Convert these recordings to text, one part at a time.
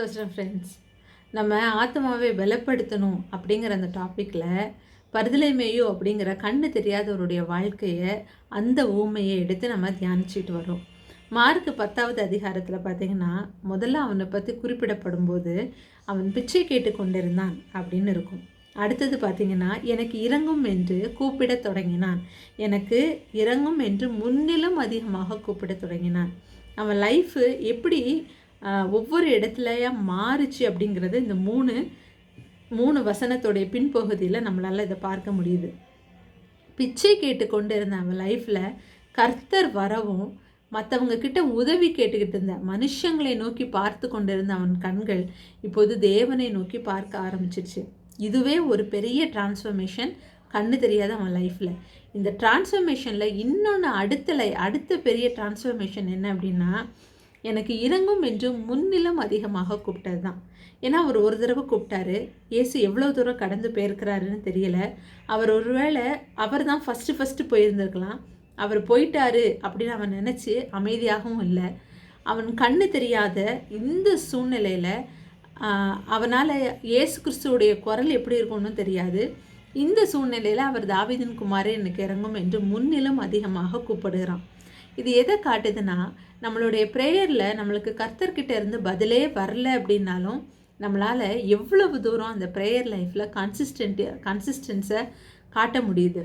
சோஸ்டம் friends நம்ம ஆத்மாவை பலப்படுத்தணும் அப்படிங்கிற அந்த டாப்பிக்கில் பருதலை மேயோ அப்படிங்கிற கண்ணு தெரியாதவருடைய வாழ்க்கையை அந்த ஊமையை எடுத்து நம்ம தியானிச்சுட்டு வரோம் மார்க்கு பத்தாவது அதிகாரத்தில் பார்த்தீங்கன்னா முதல்ல அவனை பற்றி குறிப்பிடப்படும் போது அவன் பிச்சை கேட்டு கொண்டிருந்தான் அப்படின்னு இருக்கும். அடுத்தது பார்த்தீங்கன்னா எனக்கு இறங்கும் என்று கூப்பிடத் தொடங்கினான். எனக்கு இறங்கும் என்று முன்னிலும் அதிகமாக கூப்பிடத் தொடங்கினான். அவன் லைஃபு எப்படி ஒவ்வொரு இடத்துலையா மாறுச்சு அப்படிங்கிறது இந்த மூணு மூணு வசனத்துடைய பின்பகுதியில் நம்மளால் இதை பார்க்க முடியுது. பிச்சை கேட்டு கொண்டு இருந்த அவன் லைஃப்பில் கர்த்தர் வரவும் மற்றவங்க கிட்ட உதவி கேட்டுக்கிட்டு இருந்த மனுஷங்களை நோக்கி பார்த்து கொண்டிருந்த அவன் கண்கள் இப்போது தேவனை நோக்கி பார்க்க ஆரம்பிச்சிருச்சு. இதுவே ஒரு பெரிய டிரான்ஸ்ஃபர்மேஷன் கண்ணு தெரியாத அவன் லைஃப்பில் இந்த டிரான்ஸ்ஃபர்மேஷனில் இன்னொன்று அடுத்த லை அடுத்த பெரிய டிரான்ஸ்ஃபர்மேஷன் என்ன அப்படின்னா எனக்கு இறங்கும் என்று முன்னிலும் அதிகமாக கூப்பிட்டது தான் ஏன்னா அவர் ஒரு தடவை கூப்பிட்டாரு. இயேசு எவ்வளோ தூரம் கடந்து போயிருக்கிறாருன்னு தெரியல. அவர் ஒருவேளை அவர் தான் ஃபஸ்ட்டு ஃபஸ்ட்டு போயிருந்திருக்கலாம். அவர் போயிட்டாரு அப்படின்னு அவன் நினச்சி அமைதியாகவும் இல்லை. அவன் கண்ணு தெரியாத இந்த சூழ்நிலையில் அவனால் இயேசு கிறிஸ்துவோடைய குரல் எப்படி இருக்கும்னு தெரியாது. இந்த சூழ்நிலையில் அவர் தாவிதின் குமாரே எனக்கு இறங்கும் என்று முன்னிலும் அதிகமாக கூப்பிடுகிறான். இது எதை காட்டுதுன்னா நம்மளுடைய ப்ரேயரில் நம்மளுக்கு கர்த்தர்கிட்ட இருந்து பதிலே வரல அப்படின்னாலும் நம்மளால் எவ்வளவு தூரம் அந்த ப்ரேயர் லைஃப்பில் கன்சிஸ்டன்ட் கன்சிஸ்டன்ஸை காட்ட முடியுது.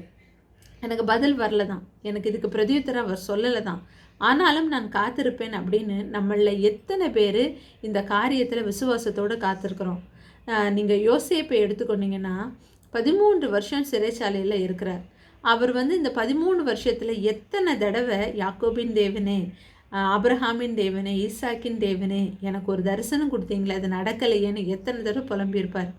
எனக்கு பதில் வரல தான் எனக்கு இதுக்கு பிரதியுத்தரம் அவர் சொல்லலை தான் ஆனாலும் நான் காத்திருப்பேன் அப்படின்னு நம்மளில் எத்தனை பேர் இந்த காரியத்தில் விசுவாசத்தோடு காத்திருக்கிறோம். நீங்கள் யோசிப்பை எடுத்துக்கொண்டீங்கன்னா பதிமூன்று வருஷம் சிறைச்சாலையில் இருக்கிறார். அவர் வந்து இந்த பதிமூணு வருஷத்தில் எத்தனை தடவை யாக்கோபின் தேவனே அப்ரஹாமின் தேவனே ஈசாக்கின் தேவனே எனக்கு ஒரு தரிசனம் கொடுத்தீங்களே அது நடக்கலையேன்னு எத்தனை தடவை புலம்பியிருப்பார்.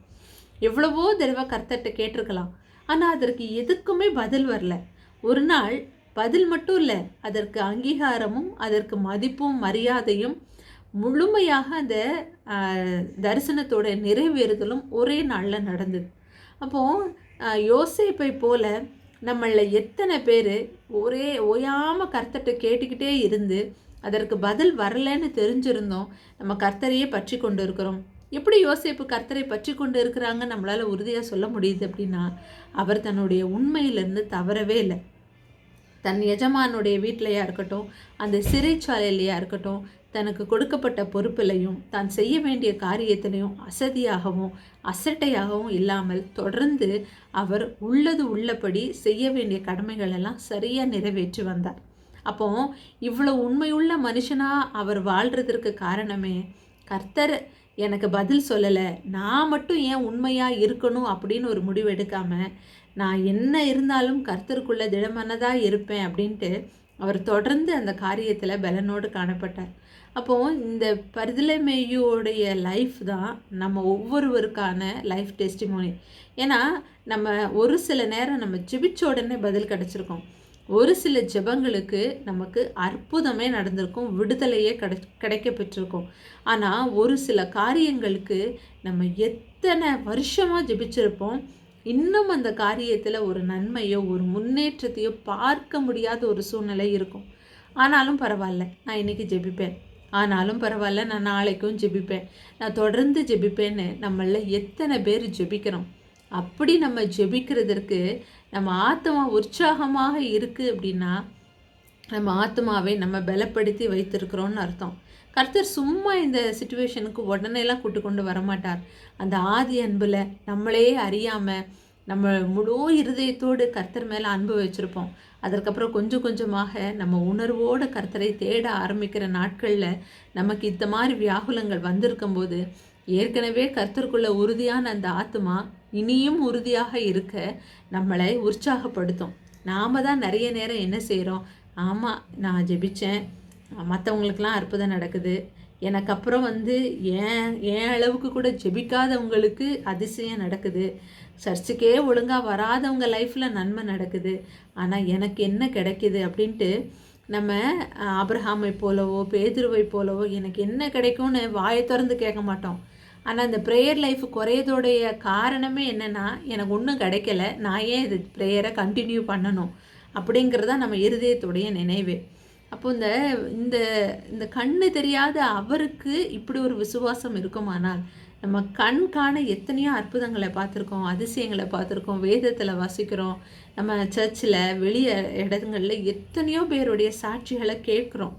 எவ்வளவோ தடவை கர்த்தர்கிட்ட கேட்டிருக்கலாம். ஆனால் அதற்கு எதுக்குமே பதில் வரல. ஒரு நாள் பதில் மட்டும் இல்லை அதற்கு அங்கீகாரமும் அதற்கு மதிப்பும் மரியாதையும் முழுமையாக அந்த தரிசனத்தோட நிறைவேறுதலும் ஒரே நாளில் நடந்தது. அப்போது யோசிப்பை போல நம்மளில் எத்தனை பேர் ஒரே ஓயாமல் கர்த்தர்கிட்ட கேட்டுக்கிட்டே இருந்து அதற்கு பதில் வரலைன்னு தெரிஞ்சிருந்தோம். நம்ம கர்த்தரையே பற்றி கொண்டு இருக்கிறோம் எப்படி யோசிப்பு கர்த்தரை பற்றி கொண்டு இருக்கிறாங்க நம்மளால் உறுதியாக சொல்ல முடியுது அப்படின்னா அவர் தன்னுடைய உண்மையிலிருந்து தவறவே இல்லை. தன் எஜமானுடைய வீட்டிலையா இருக்கட்டும் அந்த சிறைச்சாலையிலையா இருக்கட்டும் தனக்கு கொடுக்கப்பட்ட பொறுப்பிலையும் தான் செய்ய வேண்டிய காரியத்திலையும் அசதியாகவும் அசட்டையாகவும் இல்லாமல் தொடர்ந்து அவர் உள்ளது உள்ளபடி செய்ய வேண்டிய கடமைகள் எல்லாம் சரியாக நிறைவேற்றி வந்தார். அப்போ இவ்வளோ உண்மையுள்ள மனுஷனாக அவர் வாழ்கிறதுக்கு காரணமே கர்த்தர் எனக்கு பதில் சொல்லலை நான் மட்டும் ஏன் உண்மையாக இருக்கணும் அப்படின்னு ஒரு முடிவு எடுக்காமல் நான் என்ன இருந்தாலும் கர்த்தருக்குள்ளே திடமனதாக இருப்பேன் அப்படின்ட்டு அவர் தொடர்ந்து அந்த காரியத்தில் பலனோடு காணப்பட்டார். அப்போது இந்த பரிதலைமையோடைய லைஃப் தான் நம்ம ஒவ்வொருவருக்கான லைஃப் டெஸ்டிமோனி ஏன்னா நம்ம ஒரு சில நேரம் நம்ம ஜெபிச்ச உடனே பதில் கிடச்சிருக்கோம். ஒரு சில ஜெபங்களுக்கு நமக்கு அற்புதமே நடந்திருக்கும் விடுதலையே கிடை கிடைக்க பெற்றிருக்கும் ஆனால் ஒரு சில காரியங்களுக்கு நம்ம எத்தனை வருஷமாக ஜெபிச்சிருப்போம் இன்னும் அந்த காரியத்தில் ஒரு நன்மையோ ஒரு முன்னேற்றத்தையோ பார்க்க முடியாத ஒரு சூழ்நிலை இருக்கும். ஆனாலும் பரவாயில்ல நான் இன்னைக்கு ஜெபிப்பேன். ஆனாலும் பரவாயில்ல நான் நாளைக்கும் ஜெபிப்பேன். நான் தொடர்ந்து ஜெபிப்பேன்னு நம்மளில் எத்தனை பேர் ஜெபிக்கிறோம். அப்படி நம்ம ஜெபிக்கிறதற்கு நம்ம ஆத்மா உற்சாகமாக இருக்குது அப்படின்னா நம்ம ஆத்மாவை நம்ம பலப்படுத்தி வைத்திருக்கிறோன்னு அர்த்தம். கர்த்தர் சும்மா இந்த சுச்சுவேஷனுக்கு உடனேலாம் கூட்டு கொண்டு வரமாட்டார். அந்த ஆதி அன்பில் நம்மளே அறியாமல் நம்ம முழு இருதயத்தோடு கர்த்தர் மேலே அன்பு வச்சுருப்போம். அதற்கப்புறம் கொஞ்சம் கொஞ்சமாக நம்ம உணர்வோடு கர்த்தரை தேட ஆரம்பிக்கிற நாட்களில் நமக்கு இந்த மாதிரி வியாகுலங்கள் வந்திருக்கும் போது ஏற்கனவே கர்த்தருக்குள்ள உறுதியான அந்த ஆத்மா இனியும் உறுதியாக இருக்க நம்மளை உற்சாகப்படுத்தும். நாம தான் நிறைய நேரம் என்ன செய்கிறோம் ஆமாம் நான் ஜெபித்தேன் மற்றவங்களுக்கெல்லாம் அற்புதம் நடக்குது. எனக்கு அப்புறம் வந்து ஏன் ஏன் அளவுக்கு கூட ஜெபிக்காதவங்களுக்கு அதிசயம் நடக்குது. சர்ச்சுக்கே ஒழுங்காக வராதவங்க லைஃப்பில் நன்மை நடக்குது. ஆனால் எனக்கு என்ன கிடைக்குது அப்படின்ட்டு நம்ம அப்ரஹாமை போலவோ பேதுருவை போலவோ எனக்கு என்ன கிடைக்கும்னு வாயை திறந்து கேட்க மாட்டோம். ஆனால் இந்த ப்ரேயர் லைஃப் குறையதோடைய காரணமே என்னென்னா எனக்கு ஒன்றும் கிடைக்கல. நான் ஏன் இது ப்ரேயரை கண்டினியூ பண்ணணும்? அப்படிங்கிறது தான் நம்ம இருதயத்துடைய நினைவு. அப்போ இந்த இந்த இந்த கண்ணு தெரியாத அவருக்கு இப்படி ஒரு விசுவாசம் இருக்குமானால் நம்ம கண் காண எத்தனையோ அற்புதங்களை பார்த்துருக்கோம் அதிசயங்களை பார்த்துருக்கோம் வேதத்தில் வாசிக்கிறோம் நம்ம சர்ச்சில் வெளியே இடங்களில் எத்தனையோ பேருடைய சாட்சிகளை கேட்குறோம்.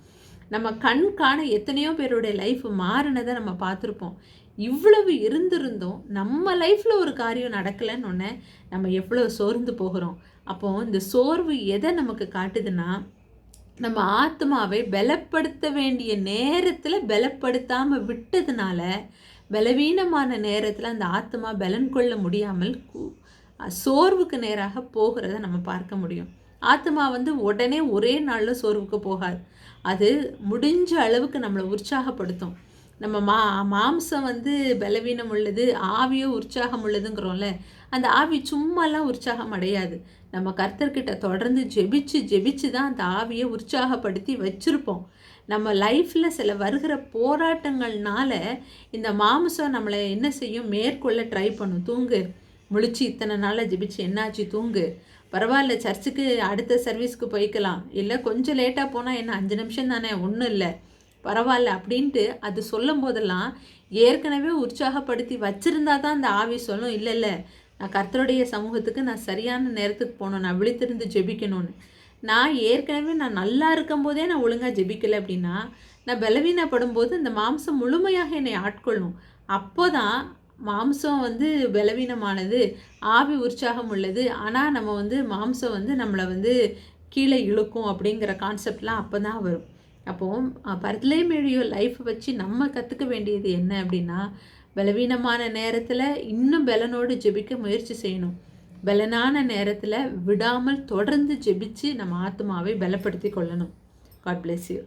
நம்ம கண் காண எத்தனையோ பேருடைய லைஃப் மாறினதை நம்ம பார்த்துருப்போம். இவ்வளவு இருந்திருந்தும் நம்ம லைஃப்பில் ஒரு காரியம் நடக்கலைன்னு ஒன்று நம்ம எவ்வளோ சோர்ந்து போகிறோம். அப்போது இந்த சோர்வு எதை நமக்கு காட்டுதுன்னா நம்ம ஆத்மாவை பலப்படுத்த வேண்டிய நேரத்தில் பலப்படுத்தாமல் விட்டதுனால பலவீனமான நேரத்தில் அந்த ஆத்மா பலன் கொள்ள முடியாமல் சோர்வுக்கு நேராக போகிறத நம்ம பார்க்க முடியும். ஆத்மா வந்து உடனே ஒரே நாளில் சோர்வுக்கு போகாது. அது முடிஞ்ச அளவுக்கு நம்மளை உற்சாகப்படுத்தும். நம்ம மா மாம்சம் வந்து பலவீனம் உள்ளது ஆவியோ உற்சாகம் உள்ளதுங்கிறோம்ல அந்த ஆவி சும்மாலாம் உற்சாகம் அடையாது. நம்ம கர்த்தர்கிட்ட தொடர்ந்து ஜெபிச்சு ஜெபிச்சு தான் அந்த ஆவியை உற்சாகப்படுத்தி வச்சுருப்போம். நம்ம லைஃப்பில் சில வருகிற போராட்டங்கள்னால இந்த மாமசம் நம்மளை என்ன செய்யும்? மேற்கொள்ள ட்ரை பண்ணும். தூங்கு. முழிச்சு இத்தனை நாளில் ஜெபிச்சு என்னாச்சு? தூங்கு. பரவாயில்ல சர்ச்சுக்கு அடுத்த சர்வீஸ்க்கு போய்க்கலாம். இல்லை கொஞ்சம் லேட்டாக போனால் என்ன அஞ்சு நிமிஷம் தானே? ஒன்றும் இல்லை. பரவாயில்ல அப்படின்ட்டு அது சொல்லும் போதெல்லாம் ஏற்கனவே உற்சாகப்படுத்தி வச்சுருந்தா தான் அந்த ஆவி சொல்லும். இல்லை இல்லை நான் கர்த்தருடைய சமூகத்துக்கு நான் சரியான நேரத்துக்கு போகணும் நான் விழித்திருந்து ஜெபிக்கணும்னு. நான் ஏற்கனவே நான் நல்லா இருக்கும் போதே நான் ஒழுங்காக ஜெபிக்கலை அப்படின்னா நான் பலவீனப்படும் போது இந்த மாம்சம் முழுமையாக என்னை ஆட்கொள்ளும். அப்போ தான் மாம்சம் வந்து பலவீனமானது ஆவி உற்சாகம் உள்ளது. ஆனால் நம்ம வந்து மாம்சம் வந்து நம்மளை வந்து கீழே இழுக்கும் அப்படிங்கிற கான்செப்ட்லாம் அப்போ தான் வரும் அப்போது பர்த்லே மேடியோ லைஃப் வச்சு நம்ம கற்றுக்க வேண்டியது என்ன அப்படின்னா பலவீனமான நேரத்தில் இன்னும் பலனோடு ஜெபிக்க முயற்சி செய்யணும். பலனான நேரத்தில் விடாமல் தொடர்ந்து ஜெபிச்சு நம்ம ஆத்மாவை பலப்படுத்தி கொள்ளணும். God bless you